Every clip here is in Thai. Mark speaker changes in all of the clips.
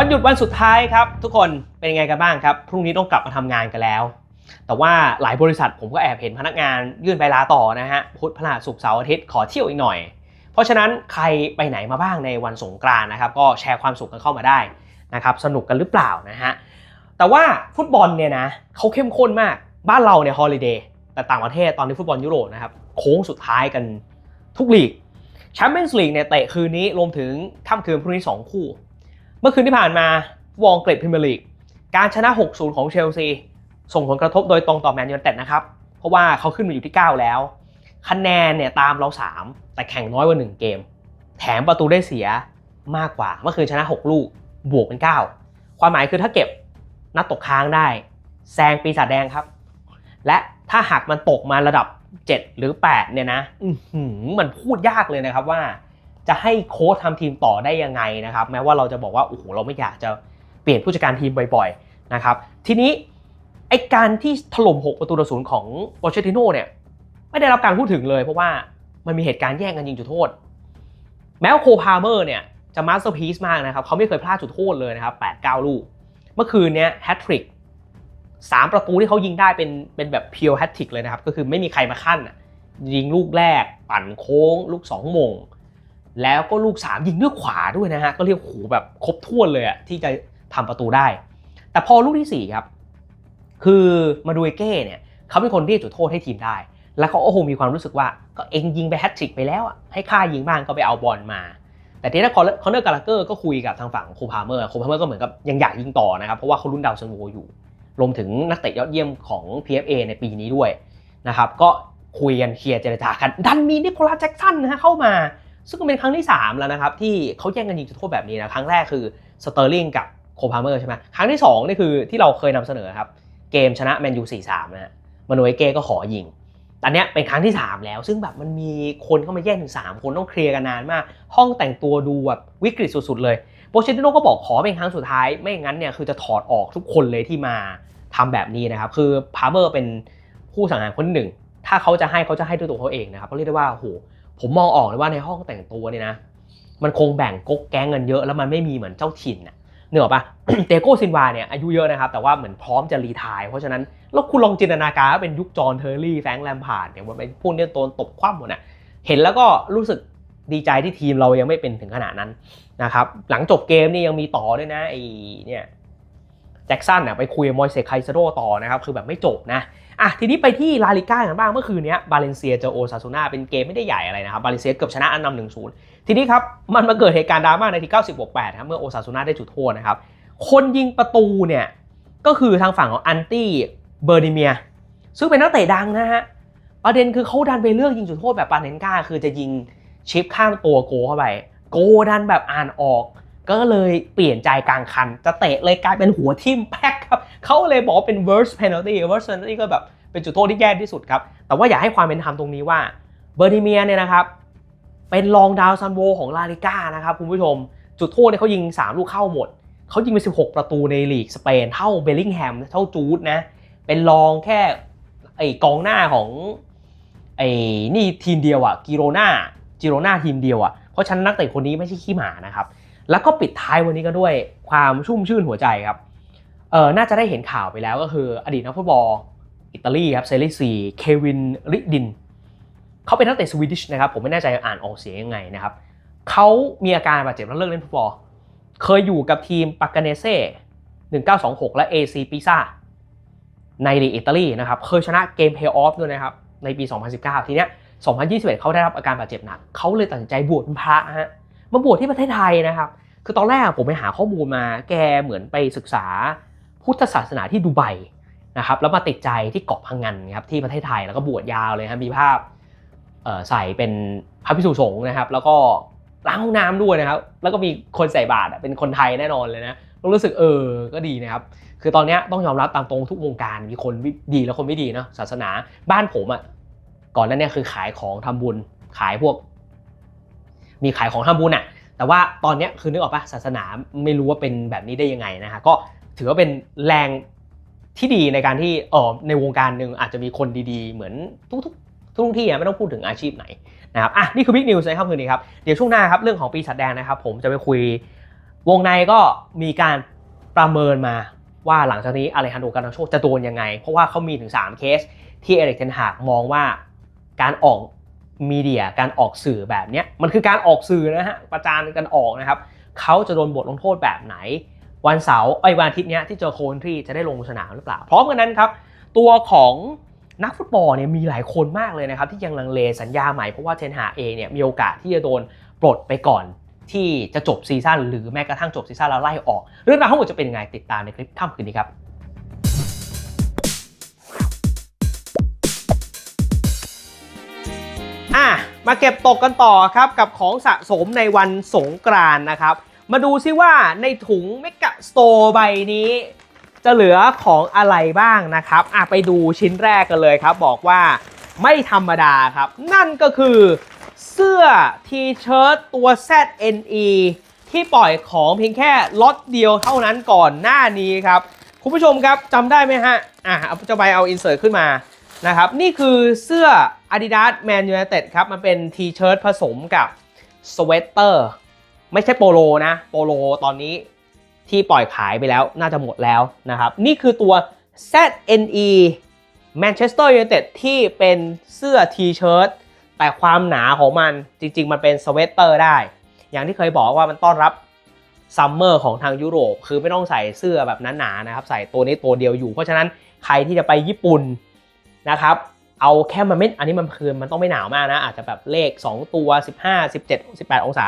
Speaker 1: วันหยุดวันสุดท้ายครับ ทุกคนเป็นยังไงกันบ้างครับ พรุ่งนี้ต้องกลับมาทำงานกันแล้ว แต่ว่าหลายบริษัทผมก็แอบเห็นพนักงานยื่นใบลาต่อนะฮะพุธพฤหัสศุกร์เสาร์อาทิตย์ขอเที่ยวอีกหน่อย เพราะฉะนั้นใครไปไหนมาบ้างในวันสงกรานต์นะครับ ก็แชร์ความสุขกันเข้ามาได้นะครับสนุกกันหรือเปล่านะฮะแต่ว่าฟุตบอลเนี่ยนะเขาเข้มข้นมากบ้านเราเนี่ยฮอลิเดย์แต่ต่างประเทศตอนนี้ฟุตบอลยุโรปนะครับโค้งสุดท้ายกันทุกลีกแชมเปี้ยนส์ลีกเนี่ยเตะคืนนี้รวมถึงค่ำคืนพรุ่งนี้2คู่ เมื่อคืนที่ผ่านมาวองเกรดพรีเมียร์ลีกการชนะ 6-0 ของเชลซีส่งผลกระทบโดยตรงต่อแมนยูไนเต็ดนะครับ เพราะว่าเขาขึ้นมาอยู่ที่ 9 แล้ว คะแนนเนี่ยตามเรา 3 แต่แข่งน้อยกว่า 1 เกม แถมประตูได้เสียมากกว่า เมื่อคืนชนะ 6 ลูก บวกเป็น 9 ความหมายคือถ้าเก็บนัดตกค้างได้แซงปีศาจแดงครับ และถ้าหากมันตกมาระดับ 7 หรือ 8 เนี่ยนะมันพูดยากเลยนะครับว่า จะให้โค้ชทำทีมต่อได้ยังไงนะครับ แม้ว่าเราจะบอกว่าโอ้โหเราไม่อยากจะเปลี่ยนผู้จัดการทีมบ่อยๆนะครับ ทีนี้ไอการที่ถล่ม 6 ประตูต่อศูนย์ของโปเชติโน่เนี่ยไม่ได้รับการพูดถึงเลย เพราะว่ามันมีเหตุการณ์แย่งกันยิงจุดโทษ แม้ว่าโคพาเมอร์เนี่ยจะมาสเตอร์พีซมากนะครับเขาไม่เคยพลาดจุดโทษเลยนะครับ8-9 ลูก เมื่อคืนเนี้ยแฮตทริกสามประตูที่เขายิงได้เป็นเป็นแบบเพียวแฮตทริกเลยนะครับ ก็คือไม่มีใครมาขั้นยิงลูกแรก ปั่นโค้ง ลูก2โมง แล้วก็ลูก 3 ยิงด้วยขวาด้วยนะฮะ ก็เรียกโหแบบครบถ้วนเลยอะที่จะทำประตูได้ แต่พอลูกที่ 4 ครับ คือมาดูเอเก้เนี่ยเขาเป็นคนเรียกจุดโทษให้ทีมได้ แล้วเขาโอ้โหมีความรู้สึกว่าก็เองยิงไปแฮตทริกไปแล้วอะให้ค่ายิงบ้างก็ไปเอาบอลมา แต่ทีนี้คอนเนอร์กาลาเกอร์ก็คุยกับทางฝั่งโคพาเมอร์โคพาเมอร์ก็เหมือนกับยังอยากยิงต่อนะครับเพราะว่าเขารุ่นดาวซันโวอยู่ รวมถึงนักเตะยอดเยี่ยมของ PFA ในปีนี้ด้วยนะครับก็คุยกันเคลียร์เจรจากันดันมีนิโคลัสแจ็กสันนะฮะเข้ามา ซึ่งก็เป็นครั้งที่ 3 แล้วนะครับ ที่เขาแย่งกันยิงจุดโทษแบบนี้นะ ครั้งแรกคือสเตอร์ลิงกับโคพาเมอร์ใช่ไหมครั้งที่2นี่คือที่เราเคยนำเสนอครับ เกมชนะแมนยู4-3นะฮะมาโนเอเก้ก็ขอยิงอันเนี้ยเป็นครั้งที่ 3 แล้ว ซึ่งแบบมันมีคนเข้ามาแย่งถึง 3 คนต้องเคลียร์กันนานมาก ห้องแต่งตัวดูแบบวิกฤตสุดๆเลยโปเชติโน่ก็บอกขอเป็นครั้งสุดท้าย ไม่งั้นเนี่ยคือจะถอดออกทุกคนเลยที่มาทำแบบนี้นะครับ คือพาเมอร์เป็นผู้สังหารคนหนึ่ง ถ้าเขาจะให้เขาจะให้ด้วยตัวเขาเองนะครับเขาเรียกได้ว่าโอ้โห ผมมองออกเลยว่าในห้องแต่งตัวเนี่ยนะ มันคงแบ่งก๊กแก๊งกันเยอะแล้วมันไม่มีเหมือนเจ้าถิ่นน่ะเหนืออปะเตโก้ซินวาเนี่ยอายุเยอะนะครับ แต่ว่าเหมือนพร้อมจะรีทายเพราะฉะนั้นแล้วคุณลองจินตนาการว่าเป็นยุคจอห์นเทอร์รี่แฟรงแลมพาร์ดเนี่ยมันเป็นพวกเนี้ยโดนตบคว่ำหมดน่ะเห็นแล้วก็รู้สึกดีใจที่ทีมเรายังไม่เป็นถึงขนาดนั้นนะครับ หลังจบเกมนี่ยังมีต่อด้วยนะไอ้เนี่ยแจ็คสันน่ะไปคุยมอยเซคไคซโดต่อนะครับ คือแบบไม่จบนะ อะทีนี้ไปที่ลาลิก้ากันบ้างเมื่อคืนนี้บาเลนเซียเจอโอซาซูนาเป็นเกมไม่ได้ใหญ่อะไรนะครับบาเลนเซียเกือบชนะอันนำหนึ่งศูนย์ทีนี้ครับมันมาเกิดเหตุการณ์ดราม่าในที่ 90บวก8ครับเมื่อโอซาซูนาได้จุดโทษนะครับคนยิงประตูเนี่ยก็คือทางฝั่งของอันตี้เบอร์ดิเมียซึ่งเป็นนักเตะดังนะฮะประเด็นคือเขาดันไปเลือกยิงจุดโทษแบบปาเนนก้าคือจะยิงชิปข้ามตัวโกเข้าไปโกดันแบบอ่านออก ก็เลยเปลี่ยนใจกลางคัน จะเตะเลยกลายเป็นหัวทิ่มแพ็คครับ เขาเลยบอกว่าเป็น worst penalty worst penalty ก็แบบเป็นจุดโทษที่แย่ที่สุดครับ แต่ว่าอยากให้ความเป็นธรรมตรงนี้ว่าเบอร์ดิเมียเนี่ยนะครับ เป็นรองดาวซันโวของลาลิก้านะครับคุณผู้ชม จุดโทษเนี่ยเขายิง 3 ลูกเข้าหมด เขายิงไป 16 ประตูในลีกสเปน เท่าเบลลิงแฮม เท่าจูดนะ เป็นรองแค่ไอกองหน้าของไอ้นี่ทีมเดียวอะกิโรนาจิโรนาทีมเดียวอะเพราะฉะนั้นนักเตะคนนี้ไม่ใช่ขี้หมานะครับ แล้วก็ปิดท้ายวันนี้ก็ด้วยความชุ่มชื่นหัวใจครับ เออน่าจะได้เห็นข่าวไปแล้วก็คืออดีตนักฟุตบอลอิตาลีครับเซรีซีเควินริดินเขาเป็นนักเตะสวีดิชนะครับผมไม่แน่ใจอ่านออกเสียงยังไงนะครับเขามีอาการบาดเจ็บแล้วเลิกเล่นฟุตบอลเคยอยู่กับทีมปากาเนเซ่1926 และ AC ปิซ่าในลีกอิตาลีนะครับเคยชนะเกมเพย์ออฟด้วยนะครับในปี 2019 ทีเนี้ย 2021 เขาได้รับอาการบาดเจ็บหนักเขาเลยตัดสินใจบวชเป็นพระฮะมาบวชที่ประเทศไทยนะครับ คือตอนแรกผมไปหาข้อมูลมาแกเหมือนไปศึกษา พุทธศาสนาที่ดูไบนะครับแล้วมาติดใจที่เกาะพังงานครับที่ประเทศไทยแล้วก็บวชยาวเลยครับมีภาพใส่เป็นพระภิกษุสงฆ์นะครับ แล้วก็ล้างห้องน้ำด้วยนะครับ แล้วก็มีคนใส่บาตรเป็นคนไทยแน่นอนเลยนะรารู้สึกเออก็ดีนะครับ คือตอนนี้ต้องยอมรับตามตรงทุกวงการมีคนดีและคนไม่ดีเนาะศาสนาบ้านผมอะ่ะก่อนนั้นเนี่ยคือขายของทำบุญขายพวก มีขายของทำบุญอะ่ะแต่ว่าตอนนี้คือนึกออกปะศาสนาไม่รู้ว่าเป็นแบบนี้ได้ยังไงนะฮะก็ ถือว่าเป็นแรงที่ดีในการที่เออในวงการหนึ่งอาจจะมีคนดีๆ เหมือนทุกๆทุกที่อะไม่ต้องพูดถึงอาชีพไหนนะครับอะนี่คือบิ๊กนิวส์ในค่ำคืนนี้ครับ เดี๋ยวช่วงหน้าครับเรื่องของปีศาจแดงนะครับผมจะไปคุยวงในก็มีการประเมินมาว่าหลังจากนี้อเลฮันโดการนาโชจะโดนยังไง เพราะว่าเขามีถึง 3 เคสที่เอริกเทนหากมองว่าการออกมีเดียการออกสื่อแบบนี้มันคือการออกสื่อนะฮะประจานกันออกนะครับเขาจะโดนบทลงโทษแบบไหน วันเสาร์ไอ้วันอาทิตย์เนี้ยที่เจอโคนทรีจะได้ลงสนามหรือเปล่า พร้อมกันนั้นครับ ตัวของนักฟุตบอลเนี่ยมีหลายคนมากเลยนะครับ ที่ยังลังเลสัญญาใหม่เพราะว่าเทนหาเองเนี่ยมีโอกาสที่จะโดนปลดไปก่อนที่จะจบซีซั่นหรือแม้กระทั่งจบซีซั่นแล้วไล่ออก เรื่องราวทั้งหมดจะเป็นยังไงติดตามในคลิปค่ำคืนนี้ครับอะมาเก็บตกกันต่อครับกับของสะสมในวันสงกรานนะครับ มาดูซิว่าในถุงเมกะสโตร์ใบนี้ จะเหลือของอะไรบ้างนะครับอะไปดูชิ้นแรกกันเลยครับ บอกว่าไม่ธรรมดาครับ นั่นก็คือเสื้อทีเชิ้ตตัว ZNE ที่ปล่อยของเพียงแค่ล็อตเดียวเท่านั้นก่อนหน้านี้ครับ คุณผู้ชมครับจำได้ไหมฮะ อะจะใบเอาอินเสิร์ตขึ้นมานะครับ นี่คือเสื้อ Adidas Man United ครับ มันเป็นทีเชิ้ตผสมกับสเวตเตอร์ ไม่ใช่โปโลนะ โปโลตอนนี้ที่ปล่อยขายไปแล้วน่าจะหมดแล้วนะครับ นี่คือตัว ZNE Manchester United ที่เป็นเสื้อทีเชิ้ตแต่ความหนาของมันจริง ๆ มันเป็นสเวตเตอร์ได้ อย่างที่เคยบอกว่ามันต้อนรับซัมเมอร์ของทางยุโรป คือไม่ต้องใส่เสื้อแบบนั้นหนานะครับ ใส่ตัวนี้ตัวเดียวอยู่ เพราะฉะนั้นใครที่จะไปญี่ปุ่นนะครับ เอาแค่มันไม่ อันนี้มันคือมันต้องไม่หนาวมากนะ อาจจะแบบเลข 2 ตัว 15 17 18 องศา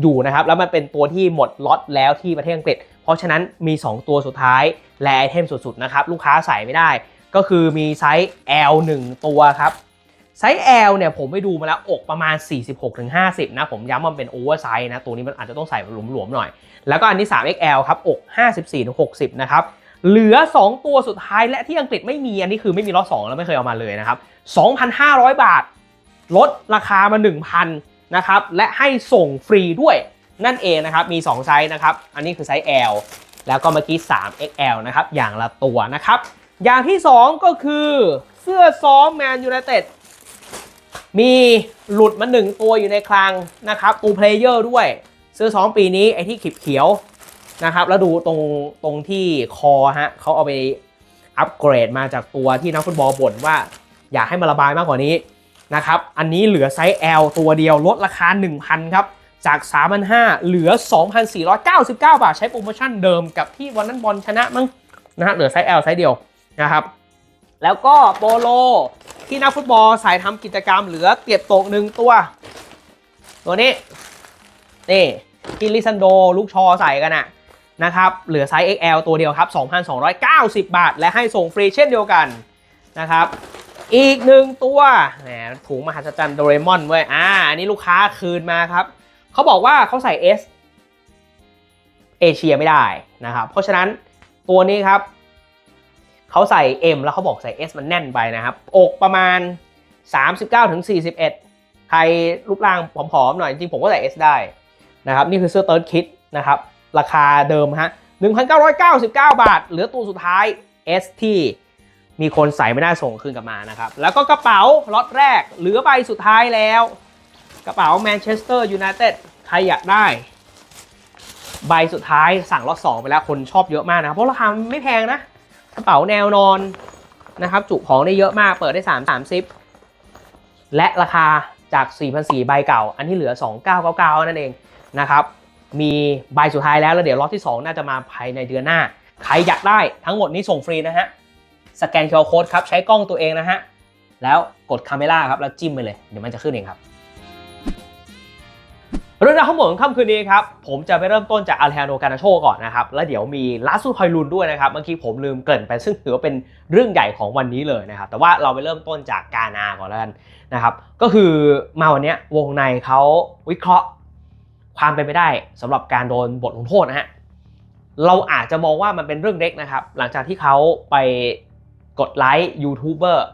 Speaker 1: อยู่นะครับ แล้วมันเป็นตัวที่หมดล็อตแล้วที่ประเทศอังกฤษ เพราะฉะนั้นมี 2 ตัวสุดท้ายและไอเทมสุดๆนะครับลูกค้าใส่ไม่ได้ ก็คือมีไซส์ L 1 ตัวครับไซส์ L เนี่ยผมไปดูมาแล้วอกประมาณ 46-50 นะ ผมย้ำว่ามันเป็นโอเวอร์ไซส์นะ ตัวนี้มันอาจจะต้องใส่หลวมๆหน่อย แล้วก็อันนี้ 3XL ครับ อก 54-60 นะครับ เหลือ 2 ตัวสุดท้ายและที่อังกฤษไม่มีอันนี้คือไม่มีล็อต2แล้วไม่เคยเอามาเลยนะครับ 2,500 บาท ลดราคามา 1,000 นะครับและให้ส่งฟรีด้วยนั่นเองนะครับมี 2 ไซส์นะครับ อันนี้คือไซส์ L แล้วก็เมื่อกี้ 3XL นะครับอย่างละตัวนะครับ อย่างที่ 2 ก็คือเสื้อซ้อมแมนยูไนเต็ดมีหลุดมาหนึ่งตัวอยู่ในคลังนะครับตูเพลเยอร์ด้วย เสื้อซ้อมปีนี้ไอ้ที่ขีบเขียวนะครับแล้วดูตรงตรงที่คอฮะเขาเอาไปอัปเกรดมาจากตัวที่นักฟุตบอลบ่นว่า อยากให้มันระบายมากกว่านี้ นะครับ อันนี้เหลือไซส์ L ตัวเดียวลดราคา 1,000 ครับ จาก 3,500 เหลือ 2,499 บาท ใช้โปรโมชั่นเดิมกับที่วันนั้นบอลชนะมั้งนะฮะเหลือไซส์ L ไซส์เดียวนะครับ แล้วก็โปโลที่นักฟุตบอลสายทำกิจกรรมเหลือเก็บตกหนึ่งตัว ตัวนี้ นี่ที่ลิซันโดลูกชอใส่กันอะนะครับเหลือไซส์ XL ตัวเดียวครับ 2,290 บาท และให้ส่งฟรีเช่นเดียวกันนะครับ อีกหนึ่งตัวแหมถุงมหัศจรรย์โดเรมอนเว้ยอ่าอันนี้ลูกค้าคืนมาครับ เขาบอกว่าเขาใส่ S เอเชียไม่ได้นะครับ เพราะฉะนั้นตัวนี้ครับ เขาใส่ M แล้วเขาบอกใส่ S มันแน่นไปนะครับ อกประมาณ 39ถึง41 ใครรูปร่างผอมๆหน่อยจริงผมก็ใส่ S ได้นะครับ นี่คือเสื้อเติร์ดคิดนะครับ ราคาเดิมฮะ 1,999 บาท เหลือตัวสุดท้าย S ที่ มีคนใส่ไม่ได้ส่งคืนกลับมานะครับ แล้วก็กระเป๋าล็อตแรกเหลือใบสุดท้ายแล้ว กระเป๋าแมนเชสเตอร์ยูไนเต็ดใครอยากได้ ใบสุดท้ายสั่งล็อต2ไปแล้วคนชอบเยอะมากนะครับเพราะราคาไม่แพงนะ กระเป๋าแนวนอนนะครับจุของได้เยอะมากเปิดได้ 3 3 0 และราคาจาก 4,400ใบเก่า อันที่เหลือ 2999 นั่นเองนะครับ มีใบสุดท้ายแล้วแล้วเดี๋ยวล็อตที่ 2 น่าจะมาภายในเดือนหน้า ใครอยากได้ทั้งหมดนี้ส่งฟรีนะฮะ สแกน QR Code ครับใช้กล้องตัวเองนะฮะแล้วกดคาเมล่าครับแล้วจิ้มไปเลยเดี๋ยวมันจะขึ้นเองครับเรื่องราวทั้งหมดของค่ำคืนนี้ครับผมจะไปเริ่มต้นจากอาร์เ a โนการาโชก่อนนะครับ แล้วเดี๋ยวมีลาสูพอยลุนด้วยนะครับเมื่อกี้ผมลืมเกริ่นไปซึ่งถือว่าเป็นเรื่องใหญ่ของวันนี้เลยนะครับแต่ว่าเราไปเริ่มต้นจากกานาก่อนแล้วกันนะครับก็คือมาวันนี้วงในเขาวิเคราะห์ความเป็นไปได้สำหรับการโดนบทลงโทษนะฮะเราอาจจะมองว่ามันเป็นเรื่องเล็กนะครับ หลังจากที่เขาไป กดไลค์ยูทูบเบอร์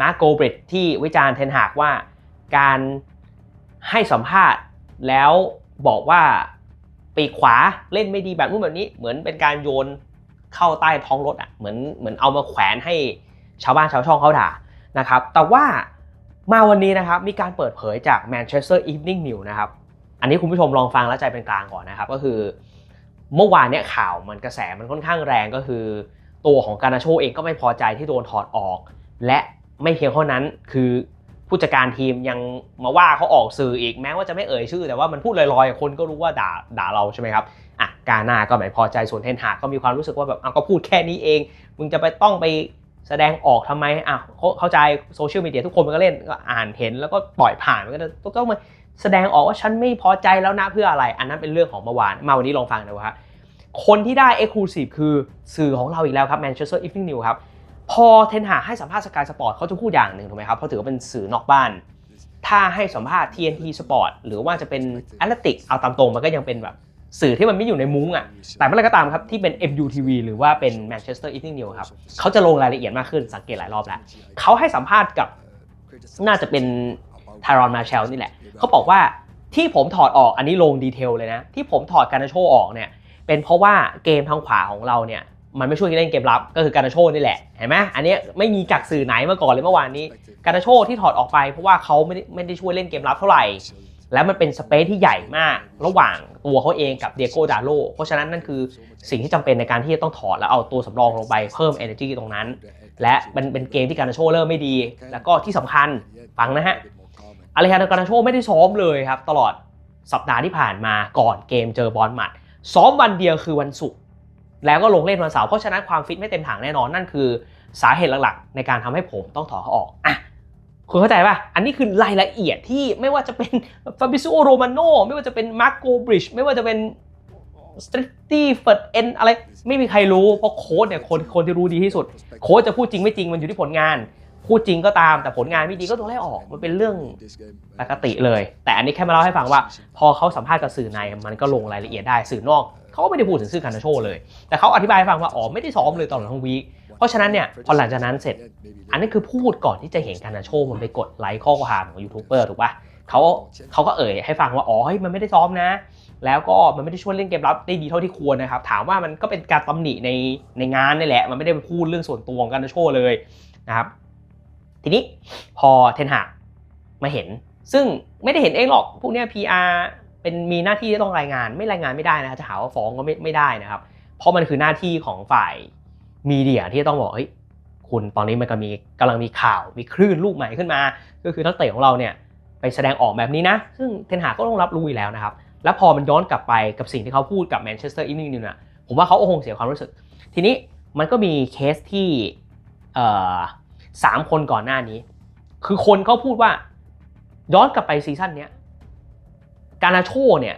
Speaker 1: มาร์โกบริดที่วิจารณ์เทนหากว่าการให้สัมภาษณ์แล้วบอกว่าปีกขวาเล่นไม่ดีแบบนู้นแบบนี้ เหมือนเป็นการโยนเข้าใต้ท้องรถอะเหมือนเหมือนเอามาแขวนให้ชาวบ้านชาวช่องเขาด่านะครับ แต่ว่ามาวันนี้นะครับมีการเปิดเผยจาก Manchester Evening News นะครับ อันนี้คุณผู้ชมลองฟังแล้วใจเป็นกลางก่อนนะครับ ก็คือ เมื่อวานเนี่ยข่าวมันกระแสมันค่อนข้างแรงก็คือ ตัวของการนาโชเองก็ไม่พอใจที่โดนถอดออก และไม่เพียงเท่านั้นคือผู้จัดการทีมยังมาว่าเขาออกสื่ออีกแม้ว่าจะไม่เอ่ยชื่อ แต่ว่ามันพูดลอยๆ คนก็รู้ว่าด่าด่าเราใช่ไหมครับอะกาหน้าก็ไม่พอใจส่วนเทนหากก็มีความรู้สึกว่าแบบอะก็พูดแค่นี้เอง มึงจะไปต้องไปแสดงออกทำไมอะเขาเข้าใจโซเชียลมีเดียทุกคนมันก็เล่นก็อ่านเห็นแล้วก็ปล่อยผ่านมันก็ต้องมาแสดงออกว่าฉันไม่พอใจแล้วนะเพื่ออะไร อันนั้นเป็นเรื่องของเมื่อวานมาวันนี้ลองฟังดูครับ คนที่ได้ Exclusive คือสื่อของเราอีกแล้วครับ Manchester Evening News ครับ พอเทนหาให้สัมภาษณ์สกายสปอร์ตเขาจะพูดอย่างหนึ่งถูกไหมครับ เพราะถือว่าเป็นสื่อนอกบ้าน ถ้าให้สัมภาษณ์ TNT Sport หรือว่าจะเป็น a t l e t i c เอาตามตรงมันก็ยังเป็นแบบสื่อที่มันไม่อยู่ในมุ้งอะ แต่เมื่อไรก็ตามครับ ที่เป็น MUTV หรือว่าเป็น Manchester Evening News ครับเขาจะลงรายละเอียดมากขึ้นสังเกตหลายรอบแล้วเขาให้สัมภาษณ์กับน่าจะเป็นทารอนมาเชลนี่แหละเขาบอกว่าที่ผมถอดออกอันนี้ลงดีเทลเลยนะ ที่ผมถอดการนาโชออกเนี่ย เป็นเพราะว่าเกมทางขวาของเราเนี่ยมันไม่ช่วยเล่นเกมรับก็คือการนาโชนี่แหละเห็นไหมอันนี้ไม่มีจากสื่อไหนมาก่อนเลยเมื่อวานนี้การนาโชที่ถอดออกไปเพราะว่าเขาไม่ได้ไม่ได้ช่วยเล่นเกมรับเท่าไหร่ แล้วมันเป็นสเปซที่ใหญ่มาก ระหว่างตัวเขาเองกับเดียโกดาโลเพราะฉะนั้นนั่นคือสิ่งที่จำเป็นในการที่จะต้องถอดแล้วเอาตัวสำรองลงไปเพิ่ม energy ตรงนั้น และมันเป็นเกมที่การนาโชเริ่มไม่ดี แล้วก็ที่สำคัญฟังนะฮะอเลฮันโดการนาโชไม่ได้ซ้อมเลยครับตลอดสัปดาห์ที่ผ่านมาก่อนเกมเจอบอลหมัด ซ้อมวันเดียวคือวันศุกร์แล้วก็ลงเล่นวันเสาร์เพราะฉะนั้นความฟิตไม่เต็มถังแน่นอนนั่นคือ สาเหตุหลักๆ ในการทำให้ผมต้องถอดเขาออกอะคุณเข้าใจป่ะ อันนี้คือรายละเอียดที่ไม่ว่าจะเป็นฟาบิซิโอโรมาโนไม่ว่าจะเป็นมาร์โกบริชไม่ว่าจะเป็นสตริตตี้เฟิร์ดเอ็นอะไร ไม่มีใครรู้ เพราะโค้ดเนี่ยคนคนที่รู้ดีที่สุด โค้ดจะพูดจริงไม่จริงมันอยู่ที่ผลงาน พูดจริงก็ตามแต่ผลงานไม่ดีก็ต้องไล่ออกมันเป็นเรื่องปกติเลย แต่อันนี้แค่มาเล่าให้ฟังว่า พอเขาสัมภาษณ์กับสื่อในมันก็ลงรายละเอียดได้สื่อนอกเขาก็ไม่ได้พูดถึงสื่อคานาโชเลย แต่เขาอธิบายให้ฟังว่าอ๋อไม่ได้ซ้อมเลยตลอดทั้งวีคเพราะฉะนั้นเนี่ยพอหลังจากนั้นเสร็จ อันนี้คือพูดก่อนที่จะเห็นการนาโชมันไปกดไลค์ข้อความของยูทูบเบอร์ถูกปะเขาเขาก็เอ่ยให้ฟังว่าอ๋อเฮ้ยมันไม่ได้ซ้อมนะ แล้วก็มันไม่ได้ช่วยเล่นเกมรับได้ดีเท่าที่ควรนะครับถามว่ามันก็เป็นการตำหนิในในงานนี่แหละ มันไม่ได้ไปพูดเรื่องส่วนตัวของกานาโชเลยนะครับ ทีนี้พอเทนหากมาเห็น ซึ่งไม่ได้เห็นเองหรอก พวกเนี้ย PR เป็นมีหน้าที่ที่ต้องรายงานไม่รายงานไม่ได้นะจะหาว่าฟ้องก็ไม่ไม่ได้นะครับ เพราะมันคือหน้าที่ของฝ่ายมีเดียที่ต้องบอกเฮ้ยคุณตอนนี้มันก็มีกำลังมีข่าวมีคลื่นลูกใหม่ขึ้นมา ก็คือนักเตะของเราเนี่ยไปแสดงออกแบบนี้นะ ซึ่งเทนหาก็ต้องรับรู้อยู่แล้วนะครับ แล้วพอมันย้อนกลับไปกับสิ่งที่เขาพูดกับแมนเชสเตอร์อีฟนิ่งนิวเนี่ยผมว่าเขาก็คงเสียความรู้สึก ทีนี้มันก็มีเคสที่ สามคนก่อนหน้านี้ คือคนเขาพูดว่า ย้อนกลับไปซีซั่นเนี้ยการาโชเนี่ย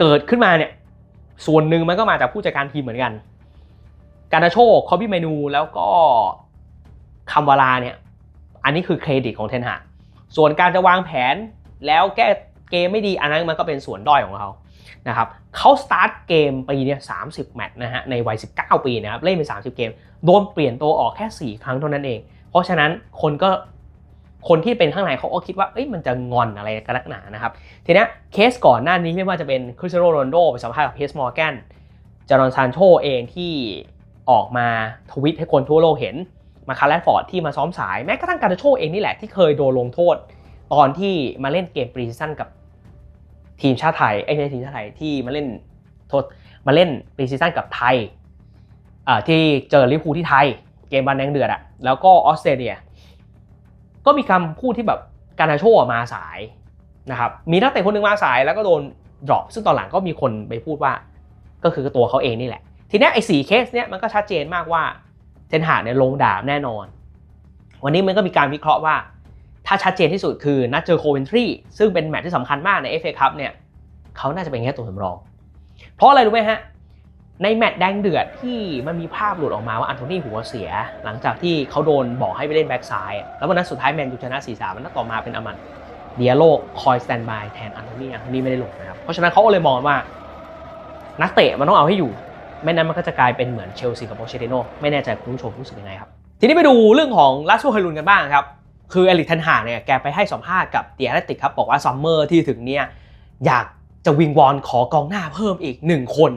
Speaker 1: เกิดขึ้นมาเนี่ย ส่วนหนึ่งมันก็มาจากผู้จัดการทีมเหมือนกัน การาโชคอบี้เมนูแล้วก็คัมวาลาเนี่ย อันนี้คือเครดิตของเทนหาส่วนการจะวางแผนแล้วแก้เกมไม่ดีอันนั้นมันก็เป็นส่วนด้อยของเขา นะครับเขาสตาร์ทเกมปีนี่ยสาแมตช์นะฮะในวัย 19 ปีนะครับเล่นไป 30 เกม โดนเปลี่ยนตัวออกแค่ 4 ครั้งเท่านั้นเอง เพราะฉะนั้นคนก็คนที่เป็นข้างในเขาก็คิดว่าเอ้ยมันจะงอนอะไรกันนักหนานะครับทีนี้เคสก่อนหน้านี้ไม่ว่าจะเป็นคริสเตียโนโรนลโดไปสัมภาษณ์กับเพสมอร์แกนจารอนซานโชเองที่ออกมาทวิตให้คนทั่วโลกเห็นมาคาร์แลฟอร์ดที่มาซ้อมสายแม้กระทั่งการโชเองนี่แหละที่เคยโดนลงโทษ ตอนที่มาเล่นเกมปรีซีซั่นกับ ทีมชาติไทยไอ้ใช่ทีมชาติไทยที่มาเล่นโทษมาเล่นปีซีซั่นกับไทยที่เจอลิเวอร์พูลที่ไทย เกมบันแดงเดือดอะแล้วก็ออสเตรเลีย ก็มีคำพูดที่แบบการนาโชมาสายนะครับมีนักเตะคนหนึ่งมาสายแล้วก็โดนดรอปซึ่งตอนหลังก็มีคนไปพูดว่า ก็คือตัวเขาเองนี่แหละ ทีนี้ไอ้สี่เคสเนี้ยมันก็ชัดเจนมากว่าเทนหาเนี่ยลงดาบแน่นอน วันนี้มันก็มีการวิเคราะห์ว่า ถ้าชัดเจนที่สุดคือนัดเจอโคเวนทรีซึ่งเป็นแมตช์ที่สำคัญมากในเอฟเอคัพเนี่ยเขาน่าจะเป็นแค่ตัวสำรอง เพราะอะไรรู้ไหมฮะ ในแมตช์แดงเดือดที่มันมีภาพหลุดออกมาว่าอันโทนีหัวเสีย หลังจากที่เขาโดนบอกให้ไปเล่นแบ็กซ้ายแล้ววันนั้นสุดท้ายแมนยูชนะ 4-3มันนัดต่อมาเป็นอามันเดียโลคอยสแตนบายแทนอันโทนีอันโทนีไม่ได้ลงนะครับเพราะฉะนั้นเขาเลยมองว่านักเตะมันต้องเอาให้อยู่ไม่นั้นมันก็จะกลายเป็นเหมือนเชลซีกับโปเชติโนไม่แน่ใจคุณผู้ชมรู้สึกยังไงครับ ทีนี้ไปดูเรื่องของลาสโซไฮรุนกันบ้างครับ คือเอลิกเทนหาเนี่ยแกไปให้สัมภาษณ์กับเตียร์ติกครับบอกว่าซัมเมอร์ที่ถึงเนี่ยอยากจะวิงวอนขอกองหน้าเพิ่มอีก 1 คน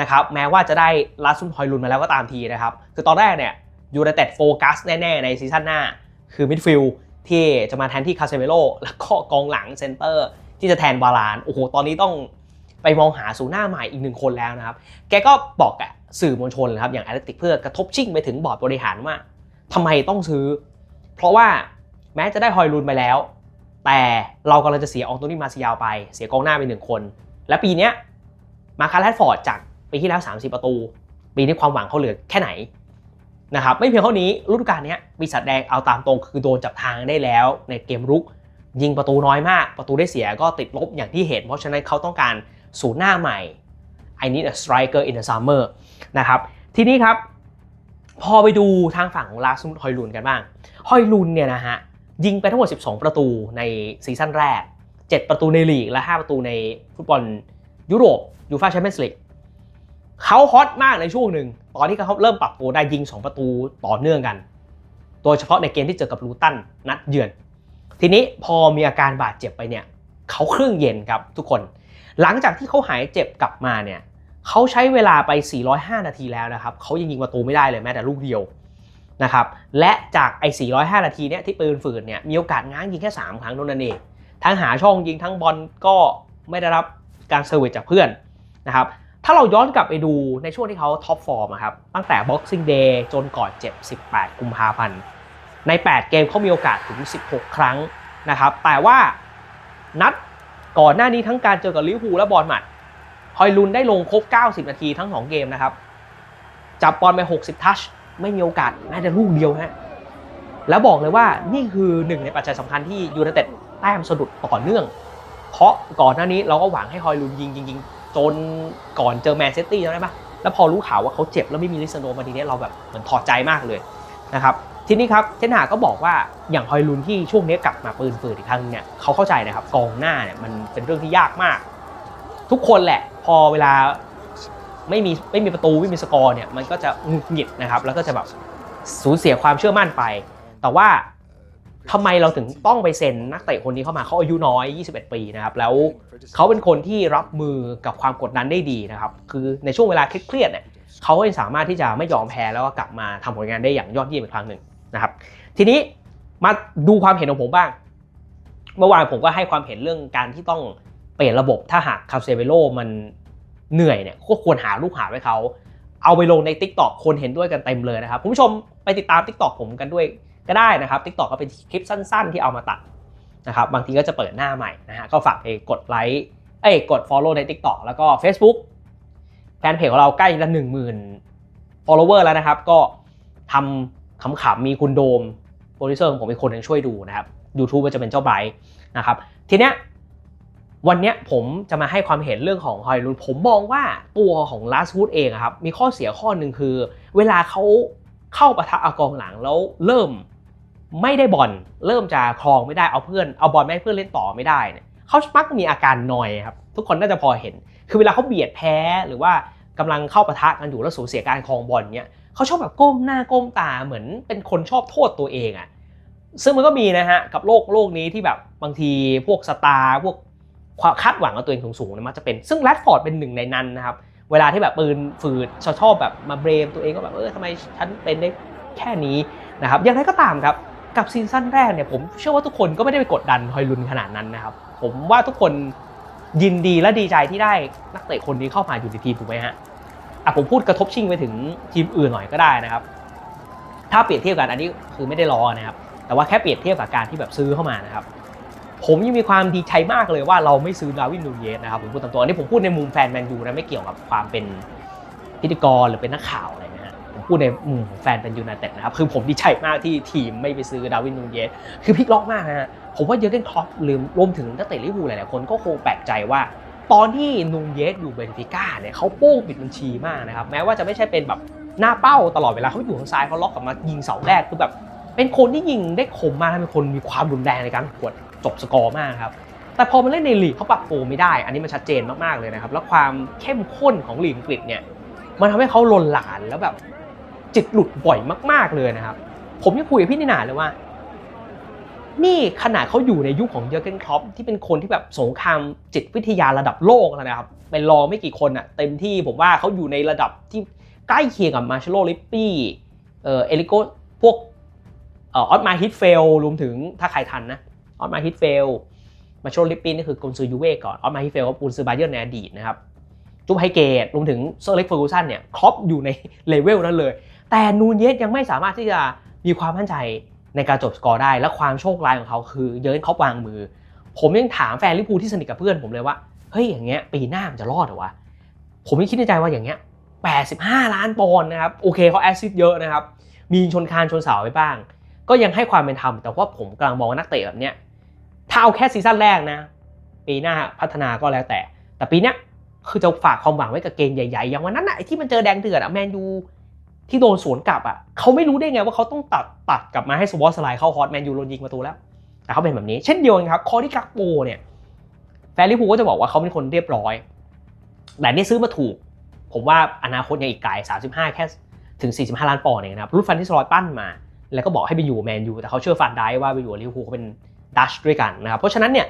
Speaker 1: นะครับแม้ว่าจะได้ลาซุนฮอยลุนมาแล้วก็ตามทีนะครับ คือตอนแรกเนี่ยยูไนเต็ดโฟกัสแน่ ๆ ในซีซั่นหน้า คือมิดฟิลด์ที่จะมาแทนที่คาเซเมโลแล้วก็กองหลังเซนเตอร์ที่จะแทนบาลานโอ้โหตอนนี้ต้องไปมองหาศูนย์หน้าใหม่อีกหนึ่งคนแล้วนะครับ แกก็บอกกับสื่อมวลชนนะครับอย่างแอตติกเพื่อกระทบชิ่งไปถึงบอร์ดบริหารว่าทำไมต้องซื้อ เพราะว่า แม้จะได้ฮอยลุนไปแล้ว แต่เรากำลังจะเสียอองโตนี่มาซิยาวไป เสียกองหน้าไปหนึ่งคน และปีนี้มาคาร์แรดฟอร์ดจากปีที่แล้ว 30 ประตู ปีนี้ความหวังเขาเหลือแค่ไหนนะครับไม่เพียงเท่านี้ฤดูกาลนี้ปีศาจแดงเอาตามตรงคือโดนจับทางได้แล้ว ในเกมรุก ยิงประตูน้อยมาก ประตูได้เสียก็ติดลบอย่างที่เห็น เพราะฉะนั้นเขาต้องการศูนย์หน้าใหม่ I need a striker in the summer นะครับทีนี้ครับ พอไปดูทางฝั่งของลาซุนฮอยลุนกันบ้างฮอยลุนเนี่ยนะฮะ ยิงไปทั้งหมด 12 ประตูในซีซั่นแรก 7 ประตูในลีก และ 5 ประตูในฟุตบอลยุโรปยูฟ่าแชมเปี้ยนส์ลีกเขาฮอตมากในช่วงหนึ่ง ตอนที่เขาเริ่มปรับตัวได้ยิง 2 ประตูต่อเนื่องกัน โดยเฉพาะในเกมที่เจอกับลูตันนัดเยือน ทีนี้พอมีอาการบาดเจ็บไปเนี่ยเขาเครื่องเย็นครับทุกคน หลังจากที่เขาหายเจ็บกลับมาเนี่ยเขาใช้เวลาไป 405 นาทีแล้วนะครับเขายังยิงประตูไม่ได้เลยแม้แต่ลูกเดียว นะครับและจากไอ้ 405 นาทีเนี่ยที่ปืนฝืนเนี่ยมีโอกาสง้างยิงแค่ 3 ครั้งเท่านั้นเอง ทั้งหาช่องยิงทั้งบอลก็ไม่ได้รับการเซอร์วิสจากเพื่อนนะครับถ้าเราย้อนกลับไปดูในช่วงที่เขาท็อปฟอร์มครับตั้งแต่ Boxing Day จนก่อนเจ็บ 18 กุมภาพันธ์ใน 8 เกมเขามีโอกาสถึง 16 ครั้งนะครับแต่ว่านัดก่อนหน้านี้ทั้งการเจอกับลิเวอร์พูลและบอลหมัดฮอยลุนได้ลงครบ 90 นาทีทั้ง 2 เกมนะครับจับบอลไป 60 ทัช ไม่มีโอกาสแม้แต่ลูกเดียวฮะแล้วบอกเลยว่านี่คือหนึ่งในปัจจัยสำคัญที่ยูไนเต็ดแต้มสะดุดต่อเนื่อง เพราะก่อนหน้านี้เราก็หวังให้ฮอยลุนยิงยิงๆจนก่อนเจอแมนเชสเตอร์ได้ปะแล้วพอรู้ข่าวว่าเขาเจ็บแล้วไม่มีลิซานโดมาทีนี้เราแบบเหมือนถอดใจมากเลยนะครับทีนี้ครับเทนหาก็บอกว่าอย่างฮอยลุนที่ช่วงนี้กลับมาปืนฝืดอีกครั้งเนี่ยเขาเข้าใจนะครับกองหน้าเนี่ยมันเป็นเรื่องที่ยากมาก ทุกคนแหละ พอเวลา ไม่มีไม่มีประตูไม่มีสกอร์เนี่ยมันก็จะหงุดหงิดนะครับแล้วก็จะแบบสูญเสียความเชื่อมั่นไป แต่ว่าทำไมเราถึงต้องไปเซ็นนักเตะคนนี้เข้ามาเขาอายุน้อย 21 ปีนะครับแล้วเขาเป็นคนที่รับมือกับความกดดันได้ดีนะครับคือในช่วงเวลาเครียดๆเนี่ยเขาก็สามารถที่จะไม่ยอมแพ้แล้วก็กลับมาทำผลงานได้อย่างยอดเยี่ยมอีกครั้งหนึ่งนะครับ ทีนี้มาดูความเห็นของผมบ้าง เมื่อวานผมก็ให้ความเห็นเรื่องการที่ต้องเปลี่ยนระบบถ้าหากคาเซเบโลมัน เหนื่อยเนี่ยก็ควรหาลูกหาไว้เขา เอาไปลงใน Tik t o อกคนเห็นด้วยกันเต็มเลยนะครับคุณผู้ชมไปติดตาม Tik t o อกผมกันด้วยก็ได้นะครับ Tik t o อกก็เป็นคลิปสั้น ๆ ที่เอามาตัดนะครับบางทีก็จะเปิดหน้าใหม่นะฮะก็ฝากไปกดไลค์เอ้ยกด Follow ใน Tik t o อกแล้วก็ Facebook แฟนเพจของเราใกล้จะหนึ่งหมื่น follower แล้วนะครับ ก็ทำขำๆมีคุณโดมโปรดิวเซอร์ของผมเป็นคนหนึ่งช่วยดูนะครับ YouTube ก็จะเป็นเจ้าไบร์นะครับทีเนี้ย วันนี้ผมจะมาให้ความเห็นเรื่องของฮอยลุนผมมองว่าตัวของลาสวูดเองครับมีข้อเสียข้อหนึ่งคือ เวลาเขาเข้าประทะอากองหลังแล้วเริ่มไม่ได้บอลเริ่มจะครองไม่ได้เอาเพื่อนเอาบอลไม่ให้เพื่อนเล่นต่อไม่ได้เนี่ยเขามักมีอาการนอยครับทุกคนน่าจะพอเห็น คือเวลาเขาเบียดแพ้หรือว่ากำลังเข้าปะทะกันอยู่แล้วสูญเสียการครองบอลเนี่ยเขาชอบแบบก้มหน้าก้มตาเหมือนเป็นคนชอบโทษตัวเองอะซึ่งมันก็มีนะฮะกับโลกโลกนี้ที่แบบบางทีพวกสตาร์พวก ความคาดหวังกับตัวเองสูงๆนี่ยมันจะเป็นซึ่งแรดฟอร์ดเป็นหนึ่งในนั้นนะครับเวลาที่แบบปืนฝืดชอบชอบแบบมาเบรมตัวเองก็แบบเออทำไมฉันเป็นได้แค่นี้นะครับอย่างไรก็ตามครับกับซีซั่นแรกเนี่ยผมเชื่อว่าทุกคนก็ไม่ได้ไปกดดันฮอยลุนขนาดนั้นนะครับผมว่าทุกคนยินดีและดีใจที่ได้นักเตะคนนี้เข้ามาอยู่ในทีมถูกไหมฮะอะผมพูดกระทบชิงไปถึงทีมอื่นหน่อยก็ได้นะครับ ถ้าเปรียบเทียบกันอันนี้คือไม่ได้ล้อนะครับแต่ว่าแค่เปรียบเทียบกับการที่แบบซื้อเข้ามานะครับ ผมยังมีความดีใจมากเลยว่าเราไม่ซื้อดาวินนูเยสนะครับผมพูดตามตัวอันนี้ผมพูดในมุมแฟนแมนยูนะไม่เกี่ยวกับความเป็นพิธีกรหรือเป็นนักข่าวอะไรนะฮะผมพูดในมุมของแฟนเป็นยูไนเต็ดนะครับคือผมดีใจมากที่ทีมไม่ไปซื้อดาวินนูเยสคือพลิกล็อกมากนะฮะผมว่าเยอร์เกนคล็อปหรือรวมถึงนักเตะลิเวอร์พูลหลายๆคนก็คงแปลกใจว่า ตอนที่นูเยสอยู่เบนฟิก้าเนี่ยเขาโป้งปิดบัญชีมากนะครับแม้ว่าจะไม่ใช่เป็นแบบหน้าเป้าตลอดเวลาเขาอยู่ทางซ้ายเขาล็อกกลับมายิงเสาแรกคือแบบเป็นคนที่ยิงได้คมมากเป็นคนมีความรุนแรงในการกด จบสกอร์มากครับแต่พอมาเล่นในลีกเขาปรับตัวไม่ได้ อันนี้มันชัดเจนมากๆเลยนะครับ แล้วความเข้มข้นของลีกอังกฤษเนี่ย มันทำให้เขาลนหลานแล้วแบบ จิตหลุดบ่อยมาก ๆเลยนะครับ ผมยังคุยกับพี่นินาเลยว่า นี่ขนาดเขาอยู่ในยุคของเยอร์เกนคล็อปที่เป็นคนที่แบบสงครามจิตวิทยาระดับโลกแล้วนะครับ เป็นรองไม่กี่คนอะเต็มที่ผมว่าเขาอยู่ในระดับที่ใกล้เคียงกับมาร์เชโลลิปปี้ เออเอลิโกพวกออออสมาฮิตเฟลรวมถึงถ้าใครทันนะ ออสมาฮิตเฟล มาโชลิปปินนี่คือกุนซือยูเว่ก่อนออสมาฮิเฟลกุนซือบาเยิร์ในอดีตนะครับจุบไฮเกตรวมถึงเซอร์เล็กเฟอร์กูสันเนี่ยครอปอยู่ในเลเวลนั้นเลย แต่นูนเยสยังไม่สามารถที่จะมีความมั่นใจในการจบสกอร์ได้ และความโชคร้ายของเขาคือเยินเขาวางมือ ผมยังถามแฟนลิเวอร์พูลที่สนิทกับเพื่อนผมเลยว่าเฮ้ยอย่างเงี้ยปีหน้ามันจะรอดเหรอวะผมยังคิดในใจว่าอย่างเงี้ย85 ล้านปอนด์นะครับโอเคเขาแอซิสต์เยอะนะครับมีชนคานชนเสาไปบ้าง ก็ยังให้ความเป็นธรรมแต่ว่าผมกำลังมองนักเตะแบบเนี้ย ถ้าเอาแค่ซีซั่นแรกนะ ปีหน้าพัฒนาก็แล้วแต่ แต่ปีเนี้ยคือจะฝากความหวังไว้กับเกมใหญ่ๆ อย่างวันนั้นน่ะไอ้ที่มันเจอแดงเดือดอะแมนยูที่โดนสวนกลับอะเขาไม่รู้ได้ไงว่าเขาต้องตัดตัดกลับมาให้สวอตสไลด์เข้าฮอตแมนยูโดนยิงประตูแล้ว แต่เขาเป็นแบบนี้เช่นเดียวกันครับคอที่กักโปเนี่ยแฟนลิเวอร์พูก็จะบอกว่าเขาเป็นคนเรียบร้อย แต่นี่ซื้อมาถูก ผมว่าอนาคตยังอีกไกล35 แค่ถึง 45 ล้านปอนด์เองนะครับรุ่นฟันที่สลอยปั้นมา แล้วก็บอกให้ไปอยู่แมนยูแต่เขาเชื่อฟันได้ว่าไปอยู่ลิเวอร์พูลเขาเป็น ดัชด้วยกันนะครับ เพราะฉะนั้นเนี่ย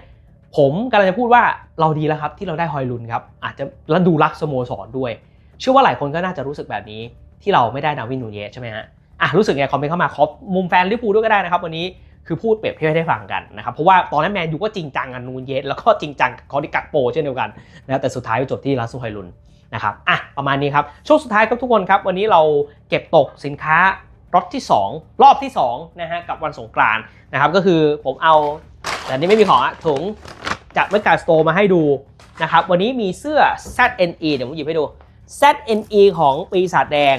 Speaker 1: ผมกำลังจะพูดว่าเราดีแล้วครับที่เราได้ฮอยลุนครับอาจจะแล้วดูรักสโมสรด้วย เชื่อว่าหลายคนก็น่าจะรู้สึกแบบนี้ที่เราไม่ได้ดาวินนูเยสใช่ไหมฮะอะรู้สึกไงคอมเมนต์เข้ามาขอบมุมแฟนลิเวอร์พูลด้วยก็ได้นะครับ วันนี้คือพูดเปรียบเทียบให้ได้ฟังกันนะครับเพราะว่าตอนนั้นแมนยูก็จริงจังกับนูเยสแล้วก็จริงจังกับคอดิกักโปเช่นเดียวกันนะแต่สุดท้ายจบที่ลาซูไฮลุนนะครับอะประมาณนี้ครับช่วงสุดท้ายครับทุกคนครับ วันนี้เราเก็บตกสินค้า รถที่ 2 รอบที่2นะฮะกับวันสงกรานต์นะครับก็คือผมเอาแต่นี่ไม่มีของอะถุงจากเมกาสโตร์มาให้ดูนะครับวันนี้มีเสื้อ ZNE เดี๋ยวผมหยิบให้ดู ZNE ของปีศาจแดง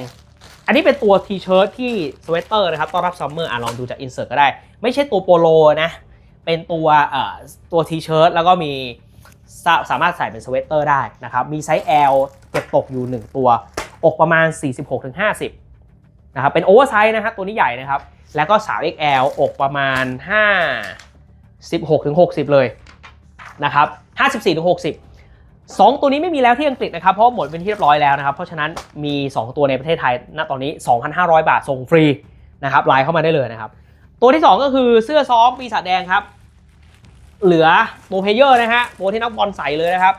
Speaker 1: อันนี้เป็นตัวทีเชิ้ตที่สเวตเตอร์นะครับต้อนรับซัมเมอร์อะลองดูจากอินเสิร์ตก็ได้ ไม่ใช่ตัวโปโลนะเป็นตัวเอ่อตัวทีเชิ้ตแล้วก็มีสาสามารถใส่เป็นสเวตเตอร์ได้นะครับ มีไซส์ L เก็บตกอยู่ 1 ตัว อกประมาณ 46-50 นะครับเป็นโอเวอร์ไซส์นะครับตัวนี้ใหญ่นะครับ แล้วก็ 3XL อกประมาณ 5 16-60 เลยนะครับ54-60 2 ตัวนี้ไม่มีแล้วที่อังกฤษนะครับ เพราะหมดเป็นที่เรียบร้อยแล้วนะครับ เพราะฉะนั้นมี 2 ตัวในประเทศไทยณตอนนี้ 2,500 บาทส่งฟรีนะครับไลน์เข้ามาได้เลยนะครับ ตัวที่ 2 ก็คือเสื้อซ้อมปีศาจแดงครับ เหลือโปรเพเยอร์นะฮะตัวที่นักบอลใส่เลยนะครับ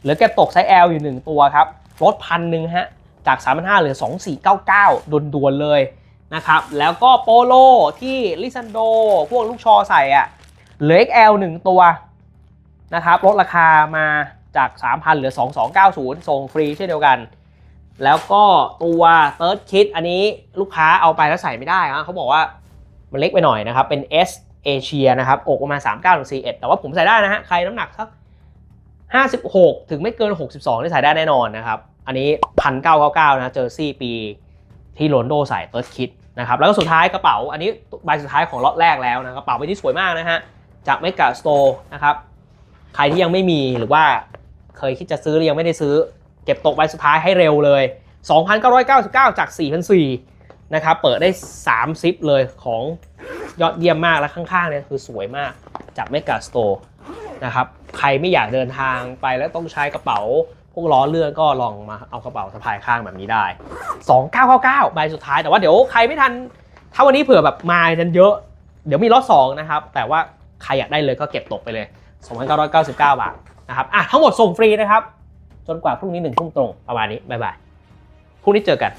Speaker 1: เหลือเก็บตกไซส์ L อยู่ 1 ตัวครับลดพันหนึ่งฮะ จาก 3,500เหลือ 2499ด่วนๆเลยนะครับ แล้วก็โปโลที่ลิซันโด พวกลูกชอใส่อะเหลือ XL 1 ตัวนะครับลดราคามาจาก 3,000 เหลือ 2290 ส่งฟรีเช่นเดียวกัน แล้วก็ตัว Third Kit อันนี้ลูกค้าเอาไปแล้วใส่ไม่ได้นะเขาบอกว่ามันเล็กไปหน่อยนะครับ เป็น S เอเชียนะครับ อกประมาณ 39ถึง41 แต่ว่าผมใส่ได้นะฮะ ใครน้ำหนักสัก 56 ถึงไม่เกิน 62นี่ใส่ได้แน่นอนนะครับ อันนี้1999นะเจอซี่ปีที่โรนโดใส่ Third Kit นะครับแล้วก็สุดท้ายกระเป๋า อันนี้ใบสุดท้ายของล็อตแรกแล้วนะกระเป๋าใบนี้สวยมากนะฮะจาก Mega Store นะครับใครที่ยังไม่มีหรือว่าเคยคิดจะซื้อหรือยังไม่ได้ซื้อ เก็บตกใบสุดท้ายให้เร็วเลย 2,999 จาก4,400นะครับเปิดได้ 3 ซิปเลยของยอดเยี่ยมมากและข้างๆเนี่ยคือสวยมากจาก Mega Store นะครับใครไม่อยากเดินทางไปแล้วต้องใช้กระเป๋า พวกล้อเลื่อนก็ลองมาเอากระเป๋าสะพายข้างแบบนี้ได้ 2999ใบสุดท้ายแต่ว่าเดี๋ยวใครไม่ทัน ถ้าวันนี้เผื่อแบบมาทันเยอะ เดี๋ยวมีล็อต2นะครับ แต่ว่าใครอยากได้เลยก็เก็บตกไปเลย 2,999 บาทนะครับอะทั้งหมดส่งฟรีนะครับ จนกว่าพรุ่งนี้หนึ่งทุ่มตรงประมาณนี้บ๊ายบายพรุ่งนี้เจอกัน